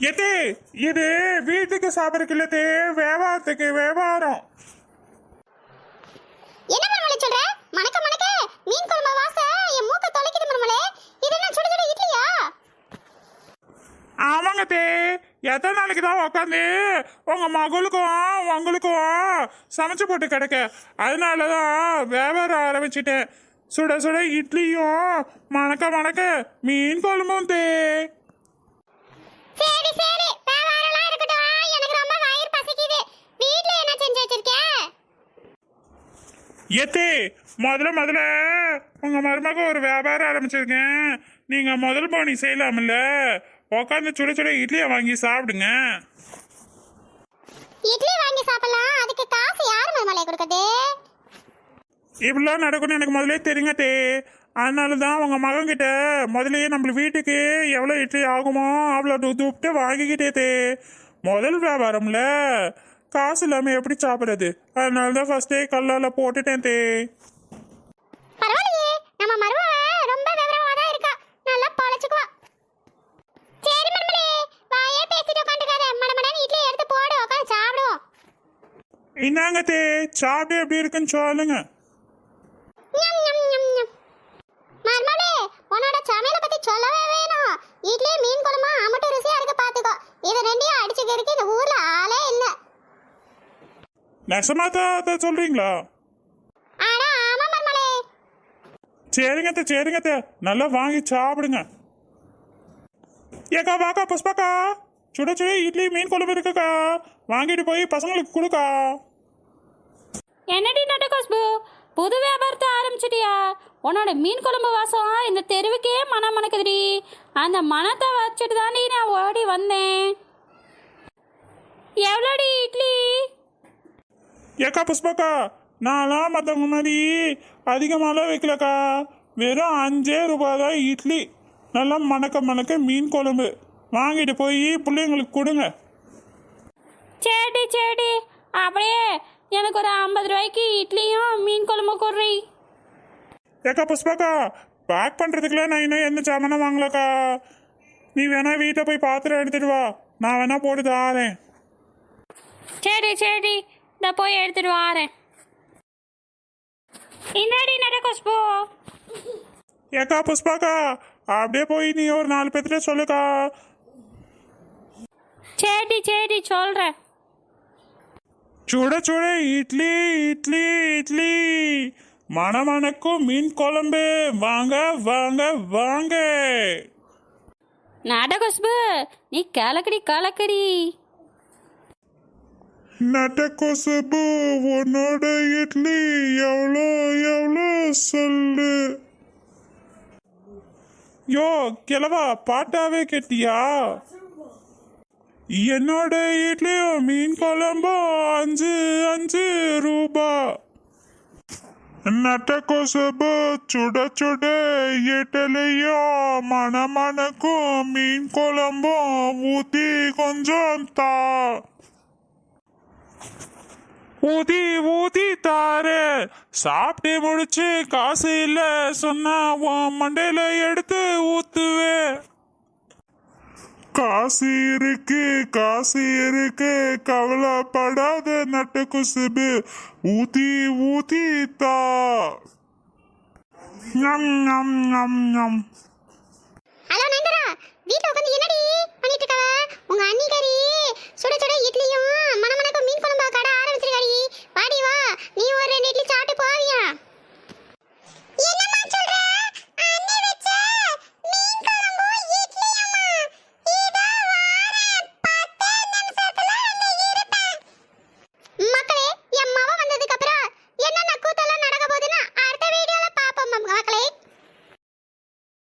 எது இது வீட்டுக்கு சாப்பிட்றதுக்கு இல்லது வியாபாரத்துக்கு வியாபாரம். என்ன மருமலை சொல்ற? மணக்க மணக்க மீன் குழம்பு வாச என் மூக்க தொலைக்குது மருமலே இது என்ன சுட சுட இட்லியா? ஆமாங்க தே எத்தனை நாளைக்கு தான் உக்காந்து உங்க மகளுக்கும் உங்களுக்கும் சமைச்சு போட்டு கிடக்க. அதனால தான் வியாபாரம் ஆரம்பிச்சிட்டேன். சுட சுட இட்லியும் மணக்க மணக்க மீன் குழம்பும் தே சரி சரி வியாபாரம்லாம் இருக்கட்டும் எனக்கு ரொம்ப வயிறு பசிக்குது வீட்ல என்ன செஞ்சு வச்சிருக்க எத்தே முதல்ல முதல்ல. உங்க மருமக ஒரு வியாபாரம் ஆரம்பிச்சிருக்கேன் நீங்க முதல் போனி செய்யலாம்ல. உட்காந்து சுட சுட இட்லியை வாங்கி சாப்பிடுங்க. இட்லி வாங்கி சாப்பிடலாம். அதுக்கு காசு யார் மருமலை கொடுக்குது? இப்படிலாம் நடக்கும்னு எனக்கு முதல்ல தெரியுங்க தே. அதனால தான் உங்க மகன் கிட்ட முதல்லயே நம்ம வீட்டுக்கு எவ்வளோ இட்லி ஆகுமோ அவ்வளோ துப்பிட்டு வாங்கிக்கிட்டே தே. முதல் வியாபாரம்ல. காசு இல்லாமல் எப்படி சாப்பிட்றது? அதனால தான் ஃபர்ஸ்டே கல்லால் போட்டுட்டேன் தே. பரவாயில்லையே நம்ம மருமவ ரொம்ப விவரமா தான் இருக்கா. நல்லா பழச்சுக்குவா. சரி மருமலே வாயே பேசிட்டு உட்காந்துக்காத. மடமடன்னு இட்லி எடுத்து போடு உட்காந்து சாப்பிடுவோம். தே சாப்பிட்டு எப்படி இருக்குன்னு சொல்லுங்க. நெசமா தான் சொல்றீங்களா? ஆமா மருமகளே. சரிங்க அத்தை, சரிங்க அத்தை. நல்லா வாங்கி சாப்பிடுங்க. ஏக்கா வாக்கா புஷ்பாக்கா. சுட சுட இட்லி மீன் குழம்பு இருக்குக்கா. வாங்கிட்டு போய் பசங்களுக்கு கொடுக்கா. என்னடி நட்ட குஷ்பு புது வியாபாரத்தை ஆரம்பிச்சிட்டியா? உன்னோட மீன் குழம்பு வாசம் இந்த தெருவுக்கே மனம் மணக்குதுடி. அந்த மனத்தை வச்சுட்டு தாண்டி நான் ஓடி வந்தேன். எவ்வளோடி? ஏக்கா புஷ்பாக்கா நான்லாம் மற்றவங்க மாதிரி அதிகமாலாம் வைக்கலக்கா. வெறும் அஞ்சே ரூபாய் தான் இட்லி. நல்லா மணக்க மணக்க மீன் குழம்பு. வாங்கிட்டு போய் பிள்ளைங்களுக்கு கொடுங்க. சேடி சேடி. அப்படியே எனக்கு ஒரு ஐம்பது ரூபாய்க்கு இட்லியும் மீன் குழம்பு கொடுறி. ஏக்கா புஷ்பாக்கா பேக் பண்ணுறதுக்குலாம் நான் இன்னும் எந்த சாமானும் வாங்கலக்கா. நீ வேணா வீட்டை போய் பாத்திரம் எடுத்துட்டு வா. நான் வேணா போட்டு தாரேன். சரி சரி இந்த போய் எடுத்துட்டு வாரேன். இன்னாடி நட குஷ்பு? ஏக்கா புஷ்பாக்கா அப்படியே போய் நீ ஒரு நாலு பேர்த்துல சொல்லுக்கா. சரி சரி சொல்கிறேன் சுட சுட இட்லி இட்லி இட்லி. மணமணக்கும் மீன் குழம்பு. வாங்க வாங்க வாங்க. நட குஷ்பு நீ கலக்கடி கலக்கடி. நட்ட கொசுபு உன்னோட இட்லி எவ்வளோ எவ்வளோ சொல்லு. யோ கிழவா பாட்டாவே கேட்டியா? என்னோட இட்லியும் மீன் குழம்பும் அஞ்சு அஞ்சு ரூபா. நட்ட கொசுபு சுட சுட இட்லியும் மணமணக்கும் மீன் குழம்பும் ஊத்தி கொஞ்சம் தா. ஊதி ஊதி தாரு. சாப்பிட்டு முடிச்சு காசு இல்ல சொன்னா உன் மண்டையில எடுத்து ஊத்துவே. காசு இருக்கு காசு இருக்கு கவலைப்படாத நட்டு குசுபு ஊதி ஊதி தா. நம் நம் நம் நம்